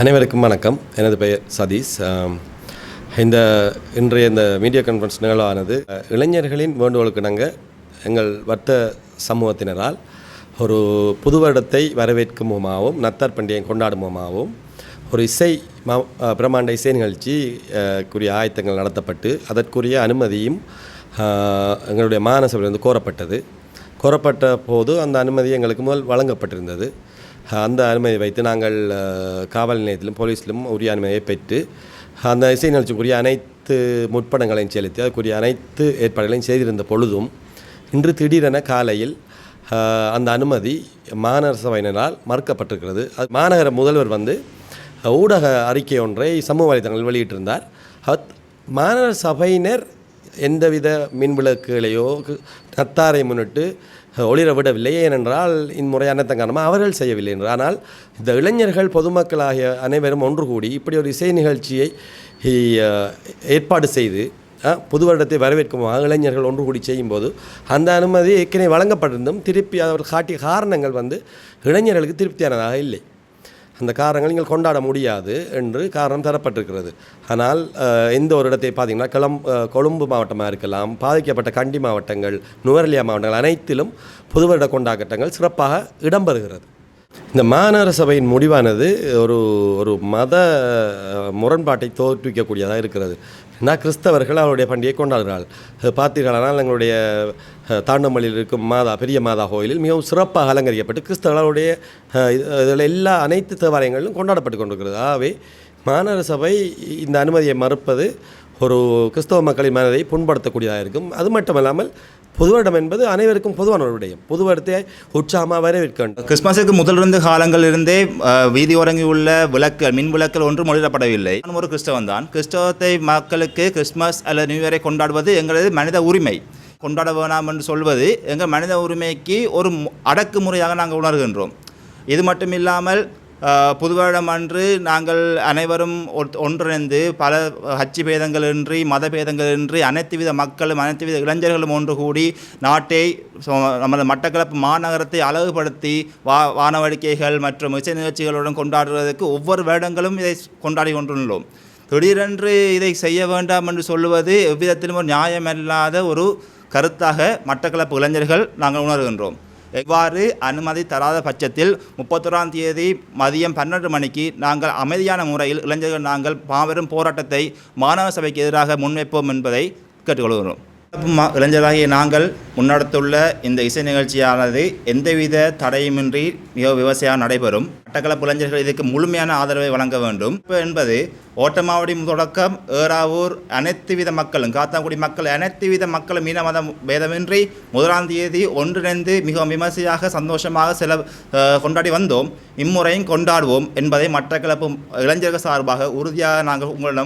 அனைவருக்கும் வணக்கம். எனது பெயர் சதீஷ். இந்த இன்றைய இந்த மீடியா கான்ஃபரன்ஸ் நிகழ்வானது இளைஞர்களின் வேண்டுகோளுக்கு நாங்கள் எங்கள் வர்த்த சமூகத்தினரால் ஒரு புது வருடத்தை வரவேற்கும் முகமாகவும் நத்தார் பண்டிகை கொண்டாடும் முகமாகவும் ஒரு இசை மா பிரம்மாண்ட இசை நிகழ்ச்சி குறிய ஆயத்தங்கள் நடத்தப்பட்டு அதற்குரிய அனுமதியும் எங்களுடைய மாநசபையிலிருந்து கோரப்பட்டது. கோரப்பட்ட போது அந்த அனுமதி எங்களுக்கு முதல் வழங்கப்பட்டிருந்தது. அந்த அனுமதி வைத்து நாங்கள் காவல் நிலையத்திலும் போலீஸிலும் உரிய அனுமதியை பெற்று அந்த இசை நிகழ்ச்சிக்குரிய அனைத்து முற்படங்களையும் செலுத்தி அதுக்குரிய அனைத்து ஏற்பாடுகளையும் செய்திருந்த பொழுதும் இன்று திடீரென காலையில் அந்த அனுமதி மாநகர சபையினரால் மறுக்கப்பட்டிருக்கிறது. அது மாநகர முதல்வர் வந்து ஊடக அறிக்கை ஒன்றை சமூக வலைதளங்களில் வெளியிட்டிருந்தார். அத் மாநகர சபையினர் எந்தவித மின் விளக்குகளையோ நத்தாரை முன்னிட்டு ஒளிர விடவில்லை ஏனென்றால் இம்முறை அன்னத்தன் காரணமாக அவர்கள் செய்யவில்லை என்று. ஆனால் இந்த இளைஞர்கள் பொதுமக்களாகிய அனைவரும் ஒன்று கூடி இப்படி ஒரு இசை நிகழ்ச்சியை ஏற்பாடு செய்து புது வருடத்தை வரவேற்குமாக இளைஞர்கள் ஒன்று கூடி செய்யும்போது அந்த அனுமதி ஏற்கனவே வழங்கப்பட்டிருந்தும் திருப்பி அவர் காட்டிய காரணங்கள் வந்து இளைஞர்களுக்கு திருப்தியானதாக இல்லை. அந்த காரணங்கள் நீங்கள் கொண்டாட முடியாது என்று காரணம் தரப்பட்டிருக்கிறது. ஆனால் எந்த ஒரு இடத்தை பார்த்தீங்கன்னா கிளம் கொழும்பு மாவட்டமாக இருக்கலாம் பாதிக்கப்பட்ட கண்டி மாவட்டங்கள் நுவரெலியா மாவட்டங்கள் அனைத்திலும் புதுவருட கொண்டாட்டங்கள் சிறப்பாக இடம்பெறுகிறது. இந்த மாநகர சபையின் முடிவானது ஒரு ஒரு மத முரண்பாட்டை தோற்றுவிக்கக்கூடியதாக இருக்கிறது. ஏன்னா கிறிஸ்தவர்கள் அவருடைய பண்டிகை கொண்டாடுகிறார்கள் பார்த்தீர்களானால் எங்களுடைய அஹ், தாண்டமல்லியில் இருக்கும் மாதா பெரிய மாதா கோயிலில் மிகவும் சிறப்பாக அலங்கரிக்கப்பட்டு கிறிஸ்தவர்களுடைய இதில் எல்லா அனைத்து தேவாலயங்களிலும் கொண்டாடப்பட்டு கொண்டிருக்கிறது. ஆகவே மாநகர சபை இந்த அனுமதியை மறுப்பது ஒரு கிறிஸ்தவ மக்களின் மனதை புண்படுத்தக்கூடியதாக இருக்கும். அது மட்டுமல்லாமல் பொதுவரிடம் என்பது அனைவருக்கும் பொதுவான ஒரு விடயம். பொதுவரிடத்தை உற்சாகமாக வரவேற்க வேண்டும். கிறிஸ்மஸுக்கு முதலிருந்து காலங்களிலிருந்தே வீதியோரங்கி உள்ள விளக்குகள் மின் விளக்குகள் ஒன்றும் ஒளிரப்படவில்லை நான் ஒரு கிறிஸ்தவன் தான். கிறிஸ்தவத்தை மக்களுக்கு கிறிஸ்மஸ் அல்லது நியூ இயரை கொண்டாடுவது எங்களது மனித உரிமை. கொண்டாட வேணாம் என்று சொல்வது எங்கள் மனித உரிமைக்கு ஒரு அடக்குமுறையாக நாங்கள் உணர்கின்றோம். இது மட்டும் இல்லாமல் புதுவருடம் புது அன்று நாங்கள் அனைவரும் ஒன்றிணைந்து பல ஹச்சி பேதங்களின்றி மத பேதங்களின்றி அனைத்து வித மக்களும் அனைத்து வித இளைஞர்களும் ஒன்று கூடி நாட்டை நமது மட்டக்களப்பு மாநகரத்தை அழகுபடுத்தி வா வானவடிக்கைகள் மற்றும் இசை நிகழ்ச்சிகளுடன் கொண்டாடுவதற்கு ஒவ்வொரு வருடங்களும் இதை கொண்டாடி கொண்டுள்ளோம். திடீரென்று இதை செய்ய வேண்டாம் என்று சொல்லுவது எவ்விதத்திலும் ஒரு நியாயமில்லாத ஒரு கருத்தாக மட்டக்களப்பு இளைஞர்கள் நாங்கள் உணர்கின்றோம். எவ்வாறு அனுமதி தராத பட்சத்தில் முப்பத்தொராம் தேதி மதியம் பன்னெண்டு மணிக்கு நாங்கள் அமைதியான முறையில் இளைஞர்கள் நாங்கள் மாபெரும் போராட்டத்தை மாணவ சபைக்கு எதிராக முன்வைப்போம் என்பதை கேட்டுக்கொள்கிறோம். இளைஞராகிய நாங்கள் முன்னெடுத்துள்ள இந்த இசை நிகழ்ச்சியானது எந்தவித தடையுமின்றி மிக விவசாயம் நடைபெறும். மட்டக்களப்பு இளைஞர்கள் இதுக்கு முழுமையான ஆதரவை வழங்க வேண்டும். இப்போ என்பது ஓட்டமாவடி தொடக்கம் ஏறாவூர் அனைத்து வித மக்களும் காத்தாங்குடி மக்கள் அனைத்து வித மக்களும் மீன மதம் பேதமின்றி முதலாம் தேதி ஒன்றிணைந்து மிகவும் விமர்சையாக சந்தோஷமாக சில கொண்டாடி வந்தோம். இம்முறையும் கொண்டாடுவோம் என்பதை மட்டக்களப்பு இளைஞர்கள் சார்பாக உறுதியாக நாங்கள் உங்களிடம்